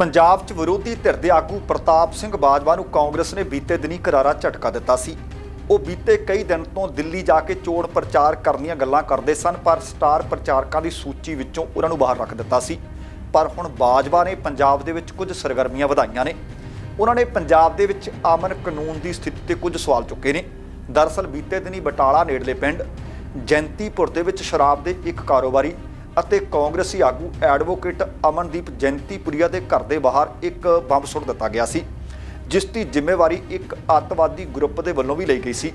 ਪੰਜਾਬ 'ਚ ਵਿਰੋਧੀ ਧਿਰ ਦੇ ਆਗੂ ਪ੍ਰਤਾਪ ਸਿੰਘ ਬਾਜਵਾ ਨੂੰ ਕਾਂਗਰਸ ਨੇ ਬੀਤੇ ਦਿਨੀ ਕਰਾਰਾ ਝਟਕਾ ਦਿੱਤਾ ਸੀ। ਉਹ ਬੀਤੇ ਕਈ ਦਿਨ ਤੋਂ ਦਿੱਲੀ ਜਾ ਕੇ ਚੋਣ ਪ੍ਰਚਾਰ ਕਰਨ ਦੀਆਂ ਗੱਲਾਂ ਕਰਦੇ ਸਨ, ਪਰ ਸਟਾਰ ਪ੍ਰਚਾਰਕਾਂ ਦੀ ਸੂਚੀ ਵਿੱਚੋਂ ਉਹਨਾਂ ਨੂੰ ਬਾਹਰ ਰੱਖ ਦਿੱਤਾ ਸੀ। ਪਰ ਹੁਣ ਬਾਜਵਾ ਨੇ ਪੰਜਾਬ ਦੇ ਵਿੱਚ ਕੁਝ ਸਰਗਰਮੀਆਂ ਵਧਾਈਆਂ ਨੇ। ਉਹਨਾਂ ਨੇ ਪੰਜਾਬ ਦੇ ਵਿੱਚ ਅਮਨ ਕਾਨੂੰਨ ਦੀ ਸਥਿਤੀ ਤੇ ਕੁਝ ਸਵਾਲ ਚੁੱਕੇ ਨੇ। ਦਰਅਸਲ ਬੀਤੇ ਦਿਨੀ ਬਟਾਲਾ ਨੇੜਲੇ ਪਿੰਡ ਜੈਂਤੀਪੁਰ ਦੇ ਵਿੱਚ ਸ਼ਰਾਬ ਦੇ ਇੱਕ ਕਾਰੋਬਾਰੀ ਅਤੇ ਕਾਂਗਰਸੀ ਆਗੂ ਐਡਵੋਕੇਟ ਅਮਨਦੀਪ ਜੈਂਤੀਪੁਰੀਆ ਦੇ ਘਰ ਦੇ ਬਾਹਰ ਇੱਕ ਬੰਬ ਸੁੱਟ ਦਿੱਤਾ ਗਿਆ ਸੀ, ਜਿਸ ਦੀ ਜ਼ਿੰਮੇਵਾਰੀ ਇੱਕ ਅੱਤਵਾਦੀ ਗਰੁੱਪ ਦੇ ਵੱਲੋਂ ਵੀ ਲਈ ਗਈ ਸੀ।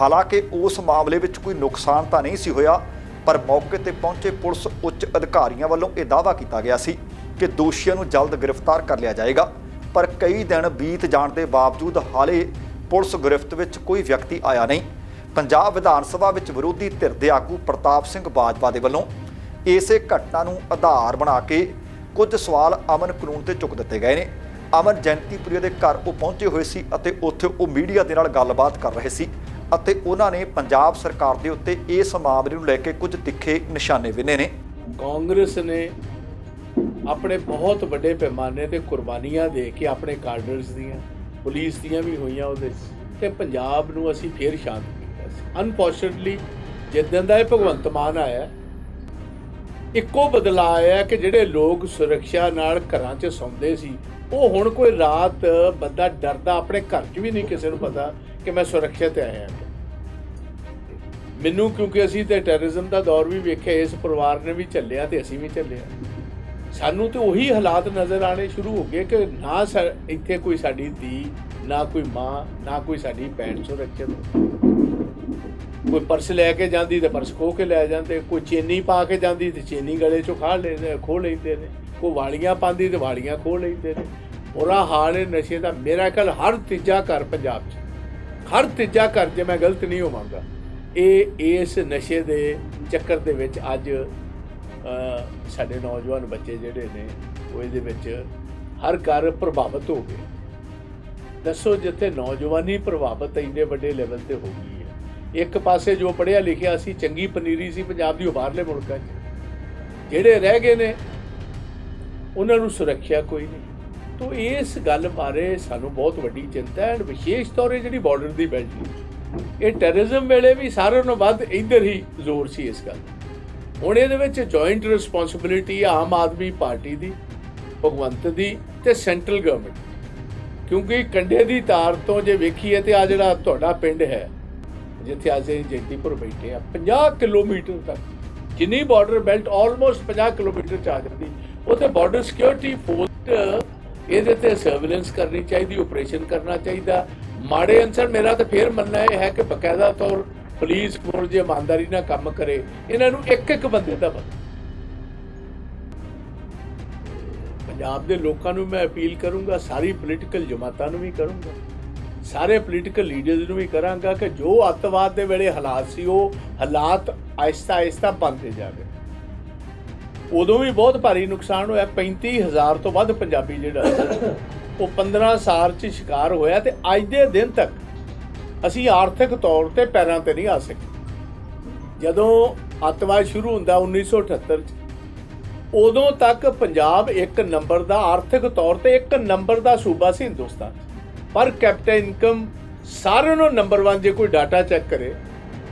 ਹਾਲਾਂਕਿ ਉਸ ਮਾਮਲੇ ਵਿੱਚ ਕੋਈ ਨੁਕਸਾਨ ਤਾਂ ਨਹੀਂ ਸੀ ਹੋਇਆ, ਪਰ ਮੌਕੇ ਤੇ ਪਹੁੰਚੇ ਪੁਲਿਸ ਉੱਚ ਅਧਿਕਾਰੀਆਂ ਵੱਲੋਂ ਇਹ ਦਾਅਵਾ ਕੀਤਾ ਗਿਆ ਸੀ ਕਿ ਦੋਸ਼ੀਆਂ ਨੂੰ ਜਲਦ ਗ੍ਰਿਫਤਾਰ ਕਰ ਲਿਆ ਜਾਏਗਾ। ਪਰ ਕਈ ਦਿਨ ਬੀਤ ਜਾਣ ਦੇ ਬਾਵਜੂਦ ਹਾਲੇ ਪੁਲਿਸ ਗ੍ਰਿਫਤ ਵਿੱਚ ਕੋਈ ਵਿਅਕਤੀ ਆਇਆ ਨਹੀਂ। ਪੰਜਾਬ ਵਿਧਾਨ ਸਭਾ ਵਿੱਚ ਵਿਰੋਧੀ ਧਿਰ ਦੇ ਆਗੂ ਪ੍ਰਤਾਪ ਸਿੰਘ ਬਾਜਵਾ ਦੇ ਵੱਲੋਂ ਇਸੇ ਘਟਨਾ ਨੂੰ ਆਧਾਰ ਬਣਾ ਕੇ ਕੁਝ ਸਵਾਲ ਅਮਨ ਕਾਨੂੰਨ ਤੇ ਚੁੱਕ ਦਿੱਤੇ ਗਏ ਨੇ। ਅਮਨ ਜੈਂਤੀਪੁਰੀਆ ਦੇ ਘਰ ਉਹ ਪਹੁੰਚੇ ਹੋਏ ਸੀ ਅਤੇ ਉੱਥੇ ਉਹ ਮੀਡੀਆ ਦੇ ਨਾਲ ਗੱਲਬਾਤ ਕਰ ਰਹੇ ਸੀ ਅਤੇ ਉਹਨਾਂ ਨੇ ਪੰਜਾਬ ਸਰਕਾਰ ਦੇ ਉੱਤੇ ਇਸ ਮਾਮਲੇ ਨੂੰ ਲੈ ਕੇ ਕੁਝ ਤਿੱਖੇ ਨਿਸ਼ਾਨੇ ਵਿੰਨੇ ਨੇ। ਕਾਂਗਰਸ ਨੇ ਆਪਣੇ ਬਹੁਤ ਵੱਡੇ ਪੈਮਾਨੇ ਤੇ ਕੁਰਬਾਨੀਆਂ ਦੇ ਕੇ ਆਪਣੇ ਕਾਡਰਸ ਦੀਆਂ, ਪੁਲਿਸ ਦੀਆਂ ਵੀ ਹੋਈਆਂ ਉਹਦੇ 'ਚ ਤੇ ਪੰਜਾਬ ਨੂੰ ਅਸੀਂ ਫੇਰ ਸ਼ਾਂਤ ਕੀਤਾ ਸੀ। ਅਨਫੋਰਚੂਨਟਲੀ ਜਿੱਦਾਂ ਦਾ ਇਹ ਭਗਵੰਤ ਮਾਨ ਆਇਆ ਇੱਕੋ ਬਦਲਾਅ ਆਇਆ ਕਿ ਜਿਹੜੇ ਲੋਕ ਸੁਰੱਖਿਆ ਨਾਲ ਘਰਾਂ 'ਚ ਸੌਂਦੇ ਸੀ, ਉਹ ਹੁਣ ਕੋਈ ਰਾਤ ਬੰਦਾ ਡਰਦਾ, ਆਪਣੇ ਘਰ 'ਚ ਵੀ ਨਹੀਂ ਕਿਸੇ ਨੂੰ ਪਤਾ ਕਿ ਮੈਂ ਸੁਰੱਖਿਅਤ ਆਇਆ ਮੈਨੂੰ ਕਿਉਂਕਿ ਅਸੀਂ ਤੇ ਟੈਰਰਿਜ਼ਮ ਦਾ ਦੌਰ ਵੀ ਵੇਖਿਆ, ਇਸ ਪਰਿਵਾਰ ਨੇ ਵੀ ਝੱਲਿਆ ਤੇ ਅਸੀਂ ਵੀ ਝੱਲਿਆ ਸਾਨੂੰ ਤੇ ਉਹੀ ਹਾਲਾਤ ਨਜ਼ਰ ਆਣੇ ਸ਼ੁਰੂ ਹੋ ਗਏ ਕਿ ਨਾ ਸਾ- ਇੱਥੇ ਕੋਈ ਸਾਡੀ ਧੀ, ਨਾ ਕੋਈ ਮਾਂ, ਨਾ ਕੋਈ ਸਾਡੀ ਭੈਣ ਸੁਰੱਖਿਅਤ। ਕੋਈ ਪਰਸ ਲੈ ਕੇ ਜਾਂਦੀ ਤੇ ਪਰਸ ਖੋ ਕੇ ਲੈ ਜਾਂਦੇ, ਕੋਈ ਚੇਨੀ ਪਾ ਕੇ ਜਾਂਦੀ ਤੇ ਚੇਨੀ ਗਲੇ ਚੋਂ ਖਾ ਲੈਂਦੇ ਖੋ ਲੈਂਦੇ ਨੇ। ਕੋਈ ਵਾਲੀਆਂ ਪਾਉਂਦੀ ਤੇ ਵਾਲੀਆਂ ਖੋ ਲੈਂਦੇ ਨੇ। ਬੁਰਾ ਹਾਲ ਹੈ ਨਸ਼ੇ ਦਾ। ਮੇਰਾ ਖਿਆਲ ਹਰ ਤੀਜਾ ਘਰ ਪੰਜਾਬ 'ਚ। ਹਰ ਤੀਜਾ ਘਰ ਜੇ ਮੈਂ ਗਲਤ ਨਹੀਂ ਹੋਵਾਂਗਾ। ਇਹ ਇਸ ਨਸ਼ੇ ਦੇ ਚੱਕਰ ਦੇ ਵਿੱਚ ਅੱਜ ਸਾਡੇ ਨੌਜਵਾਨ ਬੱਚੇ ਜਿਹੜੇ ਨੇ, ਉਹ ਇਹਦੇ ਵਿੱਚ ਹਰ ਘਰ ਪ੍ਰਭਾਵਿਤ ਹੋ ਗਏ। ਦੱਸੋ ਜਿੱਥੇ ਨੌਜਵਾਨੀ ਪ੍ਰਭਾਵਿਤ ਇੰਨੇ ਵੱਡੇ ਲੈਵਲ ਤੇ ਹੋ ਗਈ। ਇੱਕ ਪਾਸੇ ਜੋ ਪੜਿਆ ਲਿਖਿਆ ਸੀ, ਚੰਗੀ ਪਨੀਰੀ ਸੀ, ਪੰਜਾਬ ਦੀ ਉਹ ਬਾਹਰਲੇ ਮੁਲਕਾਂ 'ਚ। ਜਿਹੜੇ ਰਹਿ ਗਏ ਨੇ, ਉਹਨਾਂ ਨੂੰ ਸੁਰੱਖਿਆ ਕੋਈ ਨਹੀਂ। ਤੋਂ ਇਸ ਗੱਲ ਬਾਰੇ ਸਾਨੂੰ ਬਹੁਤ ਵੱਡੀ ਚਿੰਤਾ ਹੈ ਐਂਡ ਵਿਸ਼ੇਸ਼ ਤੌਰ 'ਤੇ ਜਿਹੜੀ ਬਾਰਡਰ ਦੀ ਬੈਲਟ ਇਹ ਟੈਰਰਿਜ਼ਮ ਵੇਲੇ ਵੀ ਸਾਰਿਆਂ ਨਾਲੋਂ ਵੱਧ ਇੱਧਰ ਹੀ ਜ਼ੋਰ ਸੀ ਇਸ ਗੱਲ। ਹੁਣ ਇਹਦੇ ਵਿੱਚ ਜੁਆਇੰਟ ਰਿਸਪੌਂਸਿਬਿਲਿਟੀ ਆਮ ਆਦਮੀ ਪਾਰਟੀ ਦੀ, ਭਗਵੰਤ ਦੀ ਤੇ ਸੈਂਟਰਲ ਗਵਰਨਮੈਂਟ ਕਿਉਂਕਿ ਕੰਡੇ ਦੀ ਤਾਰ ਤੋਂ ਜੇ ਵੇਖੀਏ ਤੇ ਆ ਜਿਹੜਾ ਤੁਹਾਡਾ ਪਿੰਡ ਹੈ ਜਿੱਥੇ ਅੱਜ ਅਸੀਂ ਜੈਂਤੀਪੁਰ ਬੈਠੇ ਆ 50 ਕਿਲੋਮੀਟਰ ਤੱਕ, ਜਿੰਨੀ ਬਾਰਡਰ ਬੈਲਟ ਆਲਮੋਸਟ 50 ਕਿਲੋਮੀਟਰ ਚ ਆ ਜਾਂਦੀ। ਉੱਥੇ ਬਾਰਡਰ ਸਿਕਿਉਰਿਟੀ ਫੋਰਸ ਇਹਦੇ ਤੇ ਸਰਵੇਲੈਂਸ ਕਰਨੀ ਚਾਹੀਦੀ ਆਪਰੇਸ਼ਨ ਕਰਨਾ ਚਾਹੀਦਾ। ਮਾੜੇ ਅਨਸਰ ਮੇਰਾ ਤਾਂ ਫੇਰ ਮੰਨਣਾ ਇਹ ਹੈ ਕਿ ਬਕਾਇਦਾ ਤੌਰ ਪੁਲਿਸ ਫੋਰਸ ਜੇ ਇਮਾਨਦਾਰੀ ਨਾਲ ਕੰਮ ਕਰੇ, ਇਹਨਾਂ ਨੂੰ ਇੱਕ ਇੱਕ ਬੰਦੇ ਦਾ ਪਤਾ। ਪੰਜਾਬ ਦੇ ਲੋਕਾਂ ਨੂੰ ਮੈਂ ਅਪੀਲ ਕਰੂੰਗਾ, ਸਾਰੀ ਪੋਲੀਟੀਕਲ ਜਮਾਤਾਂ ਨੂੰ ਵੀ ਕਰੂੰਗਾ। ਸਾਰੇ ਪੋਲੀਟੀਕਲ ਲੀਡਰਸ ਨੂੰ ਵੀ ਕਰਾਂਗਾ ਕਿ ਜੋ ਅੱਤਵਾਦ ਦੇ ਵੇਲੇ ਹਾਲਾਤ ਸੀ, ਉਹ ਹਾਲਾਤ ਆਇਸਤਾ ਆਹਿਸਤਾ ਬੰਦੇ ਜਾਵੇ। ਉਦੋਂ ਵੀ ਬਹੁਤ ਭਾਰੀ ਨੁਕਸਾਨ ਹੋਇਆ। 35000 ਤੋਂ ਵੱਧ ਪੰਜਾਬੀ ਜਿਹੜਾ ਉਹ 15 ਸਾਲ ਚ ਸ਼ਿਕਾਰ ਹੋਇਆ ਤੇ ਅੱਜ ਦੇ ਦਿਨ ਤੱਕ ਅਸੀਂ ਆਰਥਿਕ ਤੌਰ ਤੇ ਪੈਰਾਂ ਤੇ ਨਹੀਂ ਆ ਸਕੇ। ਜਦੋਂ ਅੱਤਵਾਦ ਸ਼ੁਰੂ ਹੁੰਦਾ 1978 ਚ, ਉਦੋਂ ਤੱਕ ਪੰਜਾਬ ਇੱਕ ਨੰਬਰ ਦਾ ਆਰਥਿਕ ਤੌਰ ਤੇ ਇੱਕ ਨੰਬਰ ਦਾ ਸੂਬਾ ਸੀ ਹਿੰਦੁਸਤਾਨ 'ਚ। ਪਰ ਕੈਪੀਟਲ ਇਨਕਮ ਸਾਰਿਆਂ ਨੂੰ ਨੰਬਰ 1 ਜੇ ਕੋਈ ਡਾਟਾ ਚੈੱਕ ਕਰੇ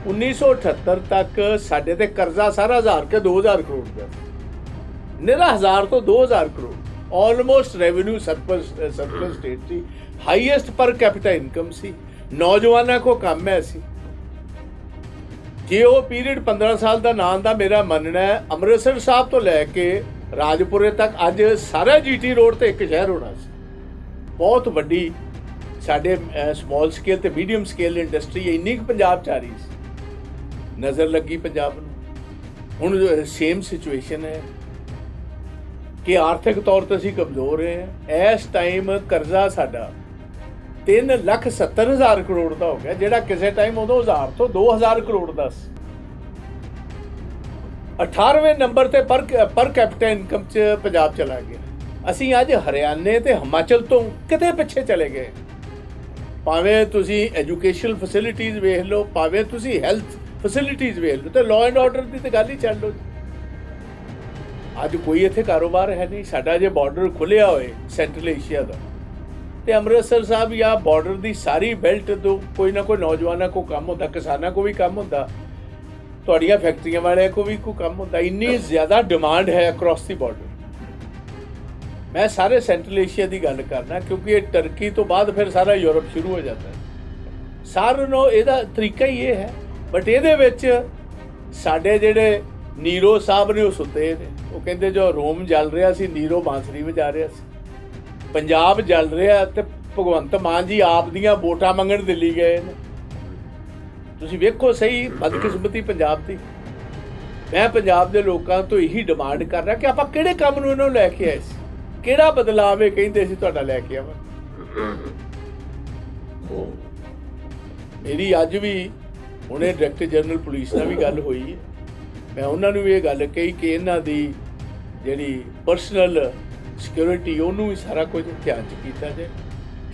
1978 ਤੱਕ ਸਾਡੇ ਤੇ ਕਰਜ਼ਾ ਸਾਰਾ ਹਜ਼ਾਰ ਕੇ 2000 ਕਰੋੜ ਦਾ ਸੀ। ਨਿਹਰਾ ਹਜ਼ਾਰ ਤੋਂ 2000 crore almost revenue surplus surplus state ਸੀ ਹਾਈਐਸਟ ਪਰ ਕੈਪੀਟਲ ਇਨਕਮ ਸੀ ਨੌਜਵਾਨਾਂ ਕੋ ਕੰਮ ਹੈ ਸੀ ਜੇ ਉਹ ਪੀਰੀਅਡ 15 ਸਾਲ ਦਾ ਨਾਂ ਦਾ ਮੇਰਾ ਮੰਨਣਾ ਹੈ, ਅੰਮ੍ਰਿਤਸਰ ਸਾਹਿਬ ਤੋਂ ਲੈ ਕੇ ਰਾਜਪੁਰੇ ਤੱਕ ਅੱਜ ਸਾਰਾ ਜੀਟੀ ਰੋਡ ਤੇ ਇੱਕ ਸ਼ਹਿਰ ਹੋਣਾ ਸੀ ਬਹੁਤ ਵੱਡੀ ਸਾਡੇ ਸਮਾਲ ਸਕੇਲ ਤੇ ਮੀਡੀਅਮ ਸਕੇਲ ਇੰਡਸਟਰੀ ਇੰਨੀ ਕੁ ਪੰਜਾਬ ਚ ਆ ਰਹੀ ਸੀ। ਨਜ਼ਰ ਲੱਗੀ ਪੰਜਾਬ ਨੂੰ। ਹੁਣ ਸੇਮ ਸਿਚੁਏਸ਼ਨ ਹੈ ਕਿ ਆਰਥਿਕ ਤੌਰ ਤੇ ਅਸੀਂ ਕਮਜ਼ੋਰ ਹਾਂ। ਇਸ ਟਾਈਮ ਕਰਜ਼ਾ ਸਾਡਾ 3 ਲੱਖ 70 ਹਜ਼ਾਰ ਕਰੋੜ ਦਾ ਹੋ ਗਿਆ, ਜਿਹੜਾ ਕਿਸੇ ਟਾਈਮ ਉਦੋਂ ਹਜ਼ਾਰ ਤੋਂ 2000 ਕਰੋੜ ਦਾ ਸੀ। 18ਵੇਂ ਨੰਬਰ ਤੇ ਪਰ ਪਰ ਕੈਪੀਟਲ ਇਨਕਮ ਚ ਪੰਜਾਬ ਚਲਾ ਗਿਆ। ਅਸੀਂ ਅੱਜ ਹਰਿਆਣੇ ਤੇ ਹਿਮਾਚਲ ਤੋਂ ਕਿਤੇ ਪਿੱਛੇ ਚਲੇ ਗਏ। ਭਾਵੇਂ ਤੁਸੀਂ ਐਜੂਕੇਸ਼ਨਲ ਫੈਸਿਲਿਟੀਆਂ ਵੇਖ ਲਓ, ਭਾਵੇਂ ਤੁਸੀਂ ਹੈਲਥ ਫੈਸਿਲਿਟੀਆਂ ਵੇਖ ਲਓ, ਤੇ ਲਾਅ ਐਂਡ ਆਰਡਰ ਦੀ ਤੇ ਗੱਲ ਹੀ ਛੱਡ ਲਓ। ਅੱਜ ਕੋਈ ਇੱਥੇ ਕਾਰੋਬਾਰ ਹੈ ਨਹੀਂ, ਸਾਡਾ ਜੇ ਬਾਰਡਰ ਖੁੱਲਿਆ ਹੋਏ ਸੈਂਟਰਲ ਏਸ਼ੀਆ ਦਾ, ਤੇ ਅੰਮ੍ਰਿਤਸਰ ਸਾਹਿਬ ਜਾਂ ਬਾਰਡਰ ਦੀ ਸਾਰੀ ਬੈਲਟ ਤੋਂ ਕੋਈ ਨਾ ਕੋਈ ਨੌਜਵਾਨਾਂ ਕੋ ਕੰਮ ਹੁੰਦਾ, ਕਿਸਾਨਾਂ ਕੋ ਵੀ ਕੰਮ ਹੁੰਦਾ, ਤੁਹਾਡੀਆਂ ਫੈਕਟਰੀਆਂ ਵਾਲਿਆਂ ਕੋ ਵੀ ਕੋਈ ਕੰਮ ਹੁੰਦਾ, ਇੰਨੀ ਜ਼ਿਆਦਾ ਡਿਮਾਂਡ ਹੈ ਅਕ੍ਰੋਸ ਦੀ ਬਾਰਡਰ ਮੈਂ ਸਾਰੇ ਸੈਂਟਰਲ ਏਸ਼ੀਆ ਦੀ ਗੱਲ ਕਰਨਾ ਕਿਉਂਕਿ ਇਹ ਟਰਕੀ ਤੋਂ ਬਾਅਦ ਫਿਰ ਸਾਰਾ ਯੂਰਪ ਸ਼ੁਰੂ ਹੋ ਜਾਂਦਾ ਹੈ। ਸਾਰਿਆਂ ਨੂੰ ਇਹਦਾ ਤਰੀਕਾ ਹੀ ਇਹ ਹੈ। ਬਟ ਇਹਦੇ ਵਿੱਚ ਸਾਡੇ ਜਿਹੜੇ ਨੀਰੋ ਸਾਹਿਬ ਨੇ ਉਹ ਸੁੱਤੇ ਨੇ। ਉਹ ਕਹਿੰਦੇ ਜੋ ਰੋਮ ਜਲ ਰਿਹਾ ਸੀ ਨੀਰੋ ਬਾਂਸਰੀ ਵਜਾ ਰਿਹਾ ਸੀ। ਪੰਜਾਬ ਜਲ ਰਿਹਾ ਤੇ ਭਗਵੰਤ ਮਾਨ ਜੀ ਆਪ ਦੀਆਂ ਵੋਟਾਂ ਮੰਗਣ ਦਿੱਲੀ ਗਏ ਨੇ। ਤੁਸੀਂ ਵੇਖੋ ਸਹੀ ਬਦਕਿਸਮਤੀ ਪੰਜਾਬ ਦੀ। ਮੈਂ ਪੰਜਾਬ ਦੇ ਲੋਕਾਂ ਤੋਂ ਇਹੀ ਡਿਮਾਂਡ ਕਰ ਰਿਹਾ ਕਿ ਆਪਾਂ ਕਿਹੜੇ ਕੰਮ ਨੂੰ ਇਹਨਾਂ ਨੂੰ ਲੈ ਕੇ ਆਏ ਸੀ? ਕਿਹੜਾ ਬਦਲਾਅ ਇਹ ਕਹਿੰਦੇ ਸੀ ਤੁਹਾਡਾ ਲੈ ਕੇ ਆਵਾਂ? ਮੇਰੀ ਅੱਜ ਵੀ ਹੁਣੇ ਡਾਇਰੈਕਟਰ ਜਨਰਲ ਪੁਲਿਸ ਨਾਲ ਵੀ ਗੱਲ ਹੋਈ ਹੈ। ਮੈਂ ਉਹਨਾਂ ਨੂੰ ਵੀ ਇਹ ਗੱਲ ਕਹੀ ਕਿ ਇਹਨਾਂ ਦੀ ਜਿਹੜੀ ਪਰਸਨਲ ਸਿਕਿਉਰਿਟੀ ਉਹਨੂੰ ਵੀ ਸਾਰਾ ਕੁਝ ਧਿਆਨ ਚ ਕੀਤਾ ਜਾਏ।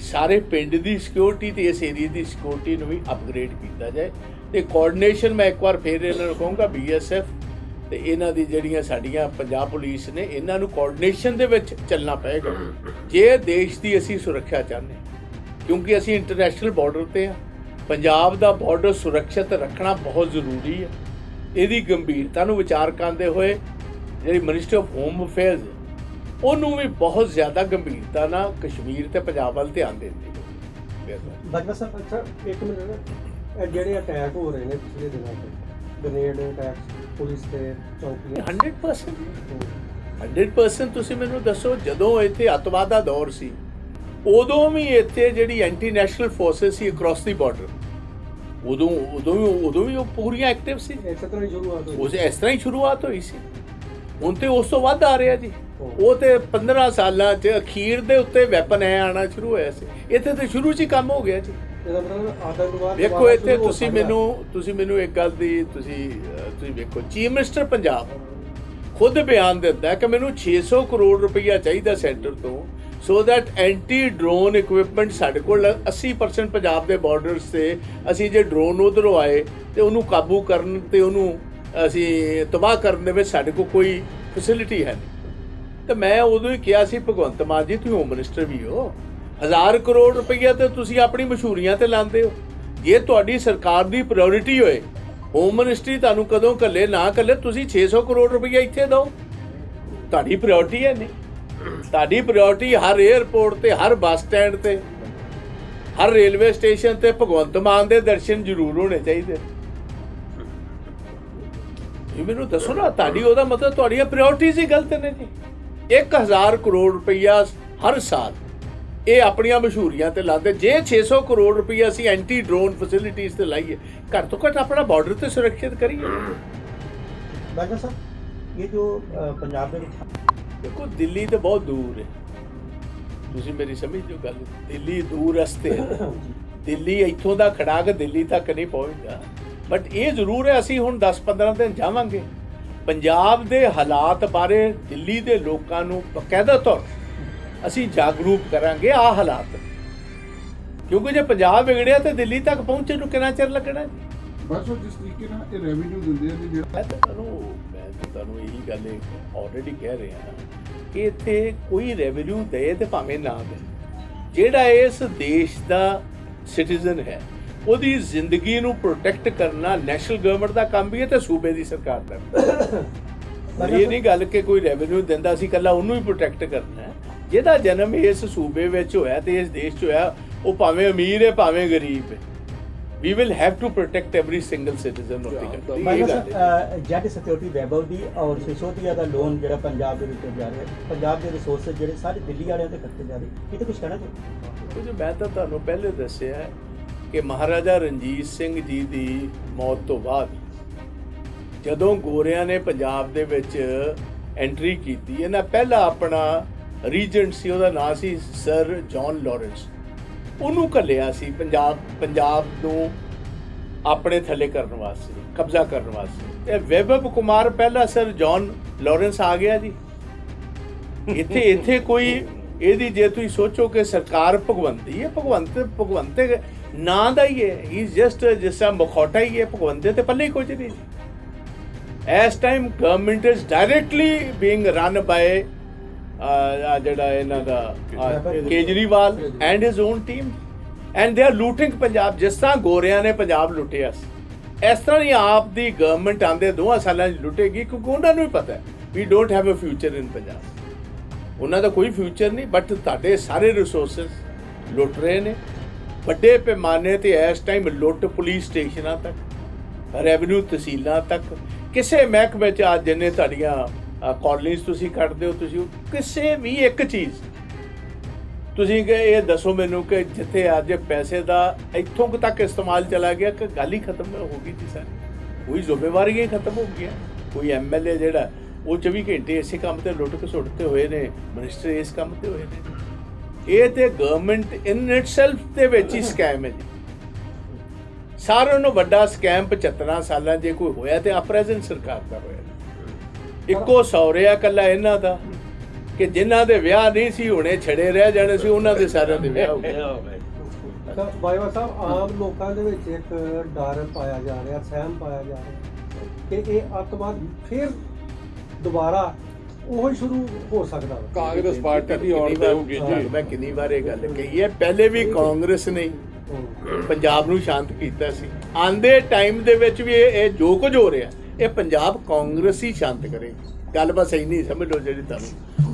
ਸਾਰੇ ਪਿੰਡ ਦੀ ਸਿਕਿਉਰਿਟੀ ਤੇ ਇਸ ਏਰੀਆ ਦੀ ਸਿਕਿਉਰਿਟੀ ਨੂੰ ਵੀ ਅਪਗ੍ਰੇਡ ਕੀਤਾ ਜਾਏ। ਤੇ ਕੋਆਰਡੀਨੇਸ਼ਨ ਮੈਂ ਇੱਕ ਵਾਰ ਫੇਰ ਇਹਨਾਂ ਨੂੰ ਕਹੂੰਗਾ ਬੀਐਸਐਫ ਤੇ ਇਹਨਾਂ ਦੀ ਜਿਹੜੀਆਂ ਸਾਡੀਆਂ ਪੰਜਾਬ ਪੁਲਿਸ ਨੇ ਇਹਨਾਂ ਨੂੰ ਕੋਆਰਡੀਨੇਸ਼ਨ ਦੇ ਵਿੱਚ ਚੱਲਣਾ ਪਏਗਾ। ਜੇ ਦੇਸ਼ ਦੀ ਅਸੀਂ ਸੁਰੱਖਿਆ ਚਾਹੁੰਦੇ ਕਿਉਂਕਿ ਅਸੀਂ ਇੰਟਰਨੈਸ਼ਨਲ ਬਾਰਡਰ ਤੇ ਆ ਪੰਜਾਬ ਦਾ ਬਾਰਡਰ ਸੁਰੱਖਿਅਤ ਰੱਖਣਾ ਬਹੁਤ ਜ਼ਰੂਰੀ ਹੈ। ਇਹਦੀ ਗੰਭੀਰਤਾ ਨੂੰ ਵਿਚਾਰ ਕਰਦੇ ਹੋਏ ਜਿਹੜੀ ਮਿਨਿਸਟਰ ਆਫ ਹੋਮ ਅਫੇਅਰਸ ਉਹਨੂੰ ਵੀ ਬਹੁਤ ਜ਼ਿਆਦਾ ਗੰਭੀਰਤਾ ਨਾਲ ਕਸ਼ਮੀਰ ਤੇ ਪੰਜਾਬ ਵੱਲ ਧਿਆਨ ਦਿੰਦੇ ਬਾਜਵਾ ਸਾਹਿਬ, ਅੱਛਾ, ਇੱਕ ਮਿੰਟ ਜਿਹੜੇ ਅਟੈਕ ਹੋ ਰਹੇ ਨੇ ਪਿਛਲੇ ਦਿਨਾਂ ਤੋਂ ਗ੍ਰੇਨੇਡ ਅਟੈਕ ਪੁਲਿਸ ਤੇ ਚੌਕੀਆਂ 100% 100% ਤੁਸੀਂ ਮੈਨੂੰ ਦੱਸੋ ਜਦੋਂ ਇੱਥੇ ਅੱਤਵਾਦ ਦਾ ਦੌਰ ਸੀ ਉਦੋਂ ਵੀ ਇੱਥੇ ਜਿਹੜੀ ਐਂਟੀ ਨੈਸ਼ਨਲ ਫੋਰਸਸ ਸੀ ਅਕ੍ਰੋਸ ਦੀ ਬਾਰਡਰ ਉਦੋਂ ਉਦੋਂ ਵੀ ਉਦੋਂ ਵੀ ਉਹ ਪੂਰੀਆਂ ਐਕਟਿਵ ਸੀ? ਇਸੇ ਤਰ੍ਹਾਂ ਹੀ ਸ਼ੁਰੂਆਤ ਹੋਈ। ਉਸ ਇਸ ਤਰ੍ਹਾਂ ਹੀ ਸ਼ੁਰੂਆਤ ਹੋਈ ਸੀ। ਹੁਣ ਤੇ ਉਸ ਤੋਂ ਵੱਧ ਆ ਰਿਹਾ ਜੀ। ਉਹ ਤੇ 15 ਸਾਲਾਂ ਚ ਅਖੀਰ ਦੇ ਉੱਤੇ ਵੈਪਨ ਐ ਆਣਾ ਸ਼ੁਰੂ ਹੋਇਆ ਸੀ। ਇੱਥੇ ਤੇ ਸ਼ੁਰੂ ਚ ਹੀ ਕੰਮ ਹੋ ਗਿਆ ਜੀ। ਵੇਖੋ ਇੱਥੇ ਤੁਸੀਂ। ਮੈਨੂੰ ਤੁਸੀਂ ਮੈਨੂੰ ਇੱਕ ਗੱਲ ਦੀ ਤੁਸੀਂ ਤੁਸੀਂ ਵੇਖੋ ਚੀਫ ਮਿਨਿਸਟਰ ਪੰਜਾਬ ਖੁਦ ਬਿਆਨ ਦਿੰਦਾ ਕਿ ਮੈਨੂੰ 600 ਕਰੋੜ ਰੁਪਈਆ ਚਾਹੀਦਾ ਸੈਂਟਰ ਤੋਂ so that anti drone equipment ਸਾਡੇ ਕੋਲ 80% ਪੰਜਾਬ ਦੇ ਬਾਰਡਰਸ ਤੇ ਅਸੀਂ ਜੇ ਡਰੋਨ ਉਧਰੋਂ ਆਏ ਤੇ ਉਹਨੂੰ ਕਾਬੂ ਕਰਨ ਤੇ ਉਹਨੂੰ ਅਸੀਂ ਤਬਾਹ ਕਰਨ ਦੇ ਵਿੱਚ ਸਾਡੇ ਕੋਲ ਕੋਈ ਫੈਸਿਲਿਟੀ ਹੈ ਨਹੀਂ ਤੇ ਮੈਂ ਉਦੋਂ ਹੀ ਕਿਹਾ ਸੀ ਭਗਵੰਤ ਮਾਨ ਜੀ ਤੁਸੀਂ ਹੋਮ ਮਿਨਿਸਟਰ ਵੀ ਹੋ ਹਜ਼ਾਰ ਕਰੋੜ ਰੁਪਈਆ ਤੇ ਤੁਸੀਂ ਆਪਣੀ ਮਸ਼ਹੂਰੀਆਂ ਤੇ ਲਾਉਂਦੇ ਹੋ। ਜੇ ਤੁਹਾਡੀ ਸਰਕਾਰ ਦੀ ਪ੍ਰਾਇੋਰਟੀ ਹੋਏ ਹੋਮ ਮਿਨਿਸਟਰੀ ਤੁਹਾਨੂੰ ਕਦੋਂ ਕੱਲੇ, ਨਾ ਕੱਲੇ, ਤੁਸੀਂ 600 ਕਰੋੜ ਰੁਪਈਆ ਇੱਥੇ ਦਿਓ। ਤੁਹਾਡੀ ਪ੍ਰਾਇੋਰਟੀ ਹੈ ਨਹੀਂ। ਤੁਹਾਡੀ ਪ੍ਰਾਇੋਰਟੀ ਹਰ 에ਅਰਪੋਰਟ ਤੇ, ਹਰ ਬੱਸ ਸਟੈਂਡ ਤੇ, ਹਰ ਰੇਲਵੇ ਸਟੇਸ਼ਨ ਤੇ ਭਗਵੰਤ ਮਾਨ ਦੇ ਦਰਸ਼ਨ ਜ਼ਰੂਰ ਹੋਣੇ ਚਾਹੀਦੇ। ਇਹ ਮੈਨੂੰ ਦੱਸੋ ਨਾ, ਤੁਹਾਡੀ ਉਹਦਾ ਮਤਲਬ ਤੁਹਾਡੀਆਂ ਪ੍ਰਾਇੋਰਟੀਜ਼ ਹੀ ਗਲਤ ਨੇ ਜੀ। 1000 ਕਰੋੜ ਰੁਪਈਆ ਹਰ ਸਾਲ ਇਹ ਆਪਣੀਆਂ ਮਸ਼ਹੂਰੀਆਂ ਤੇ ਲਾਉਂਦੇ। ਜੇ 600 ਕਰੋੜ ਰੁਪਈਆ ਅਸੀਂ ਐਂਟੀ ਡਰੋਨ ਫੈਸਿਲਿਟੀਜ਼ ਤੇ ਲਾਈਏ ਘੱਟ ਤੋਂ ਘੱਟ ਆਪਣਾ ਬਾਰਡਰ ਤੇ ਸੁਰੱਖਿਅਤ ਕਰੀਏ। ਬਾਜਵਾ ਸਾਹਿਬ ਇਹ ਜੋ ਪੰਜਾਬ ਦੇ ਵਿੱਚ ਦੇਖੋ ਦਿੱਲੀ ਤੇ ਬਹੁਤ ਦੂਰ ਹੈ। ਤੁਸੀਂ ਮੇਰੀ ਸਮਝਦੇ ਗੱਲ। ਦਿੱਲੀ ਦੂਰ ਰਸਤੇ ਹੈ ਦਿੱਲੀ ਇੱਥੋਂ ਦਾ ਖੜਾ ਕੇ ਦਿੱਲੀ ਤੱਕ ਨਹੀਂ ਪਹੁੰਚਦਾ। ਬਟ ਇਹ ਜ਼ਰੂਰ ਹੈ ਅਸੀਂ ਹੁਣ 10-15 ਦਿਨ ਜਾਵਾਂਗੇ। ਪੰਜਾਬ ਦੇ ਹਾਲਾਤ ਬਾਰੇ ਦਿੱਲੀ ਦੇ ਲੋਕਾਂ ਨੂੰ ਬਕਾਇਦਾ ਤੌਰ ਅਸੀਂ ਜਾਗਰੂਕ ਕਰਾਂਗੇ ਆ ਹਾਲਾਤ। ਕਿਉਂਕਿ ਜੇ ਪੰਜਾਬ ਵਿਗੜਿਆ ਤੇ ਦਿੱਲੀ ਤੱਕ ਪਹੁੰਚਣ ਨੂੰ ਕਿੰਨਾ ਚਿਰ ਲੱਗਣਾ? ਜੀ ਬਸ ਉਹ ਜਿਸ ਤਰੀਕੇ ਨਾਲ ਇਹ ਰੈਵਨਿਊ ਦਿੰਦੇ ਆ ਕਿ ਜਿਹੜਾ ਮੈਂ ਤਾਂ ਤੁਹਾਨੂੰ ਮੈਂ ਤਾਂ ਤੁਹਾਨੂੰ ਇਹੀ ਗੱਲ ਆਲਰੇਡੀ ਕਹਿ ਰਿਹਾ ਕਿ ਇੱਥੇ ਕੋਈ ਰੈਵਨਿਊ ਦੇ ਤੇ ਭਾਵੇਂ ਨਾ ਦੇ ਜਿਹੜਾ ਇਸ ਦੇਸ਼ ਦਾ ਸਿਟੀਜ਼ਨ ਹੈ ਉਹਦੀ ਜ਼ਿੰਦਗੀ ਨੂੰ ਪ੍ਰੋਟੈਕਟ ਕਰਨਾ ਨੈਸ਼ਨਲ ਗਵਰਨਮੈਂਟ ਦਾ ਕੰਮ ਵੀ ਹੈ ਤੇ ਸੂਬੇ ਦੀ ਸਰਕਾਰ ਦਾ ਵੀ। ਇਹ ਨਹੀਂ ਗੱਲ ਕਿ ਕੋਈ ਰੈਵਨਿਊ ਦਿੰਦਾ ਸੀ ਕੱਲਾ ਉਹਨੂੰ ਹੀ ਪ੍ਰੋਟੈਕਟ ਕਰਨਾ ਹੈ। ਜਿਹਦਾ ਜਨਮ ਇਸ ਸੂਬੇ ਵਿੱਚ ਹੋਇਆ ਤੇ ਇਸ ਦੇਸ਼ 'ਚ ਹੋਇਆ ਉਹ ਭਾਵੇਂ ਅਮੀਰ ਹੈ ਭਾਵੇਂ ਗਰੀਬ ਹੈ। We will have to protect every single citizen of the country ਇਹ ਬਾਜਵਾ ਗੱਲ ਹੈ ਸਾਹਿਬ ਜੈਟ ਸਿਕਿਉਰਿਟੀ ਵੈਬਲ ਦੀ ਔਰ ਸਿਸੋਦੀਆ ਦਾ ਲੋਨ ਜਿਹੜਾ ਪੰਜਾਬ ਦੇ ਵਿੱਚ ਜਾ ਰਿਹਾ ਪੰਜਾਬ ਦੇ ਰਿਸੋਰਸਸ ਜਿਹੜੇ ਸਾਰੇ ਦਿੱਲੀ ਵਾਲਿਆਂ ਤੇ ਖਰਚੇ ਜਾ ਰਹੇ ਇਹ ਤੇ ਕੁਝ ਕਹਿਣਾ ਚਾਹੁੰਦੇ ਕੁਝ ਮੈਂ ਤਾਂ ਤੁਹਾਨੂੰ ਪਹਿਲੇ ਦੱਸਿਆ ਕਿ ਮਹਾਰਾਜਾ ਰਣਜੀਤ ਸਿੰਘ ਜੀ ਦੀ ਮੌਤ ਤੋਂ ਬਾਅਦ ਜਦੋਂ ਗੋਰਿਆਂ ਨੇ ਪੰਜਾਬ ਦੇ ਵਿੱਚ ਐਂਟਰੀ ਕੀਤੀ ਇਹਨਾਂ ਪਹਿਲਾ ਆਪਣਾ ਰੀਜੈਂਟ ਸੀ, ਉਹਦਾ ਨਾਂ ਸੀ ਸਰ ਜੌਨ ਲਾਰੈਂਸ ਉਹਨੂੰ ਘੱਲਿਆ ਸੀ ਪੰਜਾਬ ਪੰਜਾਬ ਨੂੰ ਆਪਣੇ ਥੱਲੇ ਕਰਨ ਵਾਸਤੇ, ਕਬਜ਼ਾ ਕਰਨ ਵਾਸਤੇ। ਇਹ ਵੈਭਵ ਕੁਮਾਰ, ਪਹਿਲਾ ਸਰ ਜੌਨ ਲਾਰੈਂਸ ਆ ਗਿਆ ਜੀ। ਇੱਥੇ ਇੱਥੇ ਕੋਈ ਇਹਦੀ ਜੇ ਤੁਸੀਂ ਸੋਚੋ ਕਿ ਸਰਕਾਰ ਭਗਵੰਤੀ ਹੈ, ਭਗਵੰਤ, ਭਗਵੰਤੇ ਨਾਂ ਦਾ ਹੀ ਹੈ। ਹੀ ਜਸਟ ਜਿਸ ਤਰ੍ਹਾਂ ਮਖੌਟਾ ਹੀ ਹੈ, ਭਗਵੰਤੇ ਤੇ ਪੱਲੇ ਹੀ ਕੁਝ ਨਹੀਂ। ਇਸ time government is directly being run by ਆ ਜਿਹੜਾ ਇਹਨਾਂ ਦਾ Kejriwal and his own team and they are looting Punjab ਜਿਸ ਤਰ੍ਹਾਂ ਗੋਰਿਆਂ ਨੇ ਪੰਜਾਬ ਲੁੱਟਿਆ ਇਸ ਤਰ੍ਹਾਂ ਹੀ ਆਪ ਦੀ ਗਵਰਨਮੈਂਟ ਆਂਦੇ ਦੋਹਾਂ ਸਾਲਾਂ 'ਚ ਲੁੱਟੇਗੀ ਕਿਉਂਕਿ ਉਹਨਾਂ ਨੂੰ ਵੀ ਪਤਾ ਹੈ we don't have a future in Punjab. ਉਹਨਾਂ ਦਾ ਕੋਈ ਫਿਊਚਰ ਨਹੀਂ ਬਟ ਤੁਹਾਡੇ ਸਾਰੇ ਰਿਸੋਰਸਸ ਲੁੱਟ ਰਹੇ ਨੇ। ਵੱਡੇ ਪੈਮਾਨੇ ਤੇ ਇਸ ਟਾਈਮ ਲੁੱਟ ਪੁਲਿਸ ਸਟੇਸ਼ਨਾਂ ਤੱਕ ਰੈਵਨਿਊ ਤਹਿਸੀਲਾਂ ਤੱਕ ਕਿਸੇ ਮਹਿਕਮੇ 'ਚ ਅੱਜ ਜਿੰਨੇ ਤੁਹਾਡੀਆਂ ਕਾਲਨੀਜ਼ ਤੁਸੀਂ ਕੱਢਦੇ ਹੋ, ਤੁਸੀਂ ਕਿਸੇ ਵੀ ਇੱਕ ਚੀਜ਼। ਤੁਸੀਂ ਕਿ ਇਹ ਦੱਸੋ ਮੈਨੂੰ ਕਿ ਜਿੱਥੇ ਅੱਜ ਪੈਸੇ ਦਾ ਇੱਥੋਂ ਕੁ ਤੱਕ ਇਸਤੇਮਾਲ ਚਲਾ ਗਿਆ ਕਿ ਗੱਲ ਹੀ ਖਤਮ ਹੋ ਗਈ ਜੀ ਸਰ। ਕੋਈ ਜ਼ਿੰਮੇਵਾਰੀਆਂ ਹੀ ਖਤਮ ਹੋ ਗਈਆਂ। ਕੋਈ ਐਮਐਲਏ ਜਿਹੜਾ, ਉਹ 24 ਘੰਟੇ ਇਸੇ ਕੰਮ ਤੇ ਲੁੱਟ ਖਸੁੱਟਤੇ ਹੋਏ ਨੇ ਮਿਨਿਸਟਰ ਇਸ ਕੰਮ ਤੇ ਹੋਏ ਨੇ। ਇਹ ਤੇ ਗਵਰਨਮੈਂਟ ਇਨ ਇਟਸੈਲਫ ਦੇ ਵਿੱਚ ਹੀ ਸਕੈਮ ਹੈ ਜੀ। ਸਾਰਿਆਂ ਨੂੰ ਵੱਡਾ ਸਕੈਮ 75 ਸਾਲਾਂ ਜੇ ਕੋਈ ਹੋਇਆ ਤੇ ਆ ਪ੍ਰੈਜ਼ੈਂਟ ਸਰਕਾਰ ਦਾ ਹੋਇਆ। ਇੱਕੋ ਸੌਰਿਆ ਕੱਲਾ ਇਹਨਾਂ ਦਾ ਕਿ ਜਿਨ੍ਹਾਂ ਦੇ ਵਿਆਹ ਨਹੀਂ ਸੀ ਹੋਣੇ ਛੜੇ ਰਹਿ ਜਾਣੇ ਸੀ ਉਹਨਾਂ ਦੇ ਸਾਰਿਆਂ ਦੇ ਵਿਆਹ ਹੋ ਗਏ। ਤਾਂ ਬਾਈਵਾ ਸਾਹਿਬ ਆਮ ਲੋਕਾਂ ਦੇ ਵਿੱਚ ਇੱਕ ਡਰ ਪਾਇਆ ਜਾ ਰਿਹਾ ਸਹਿਮ ਪਾਇਆ ਜਾ ਰਿਹਾ ਕਿ ਇਹ ਅੱਤਵਾਦ ਫਿਰ ਦੁਬਾਰਾ ਉਹ ਸ਼ੁਰੂ ਹੋ ਸਕਦਾ ਵਾ। ਕਾਂਗਰਸ ਪਾਰਟੀ ਦੀ ਔਰ ਕਿੰਨੀ ਵਾਰ- ਦੇਊਗੀ ਹਾਂ, ਜੀ ਮੈਂ ਕਿੰਨੀ ਵਾਰ ਇਹ ਗੱਲ ਕਹੀ ਹੈ ਪਹਿਲੇ ਵੀ ਕਾਂਗਰਸ ਨੇ ਪੰਜਾਬ ਨੂੰ ਸ਼ਾਂਤ ਕੀਤਾ ਸੀ। ਆਂਦੇ ਟਾਈਮ ਦੇ ਵਿੱਚ ਵੀ ਇਹ ਇਹ ਜੋ ਕੁਝ ਹੋ ਰਿਹਾ। ਇਹ ਪੰਜਾਬ ਕਾਂਗਰਸ ਹੀ ਸ਼ਾਂਤ ਕਰੇ। ਗੱਲ ਬਸ ਇੰਨੀ ਸਮਝ ਲਓ ਜਿਹੜੀ ਤੁਹਾਨੂੰ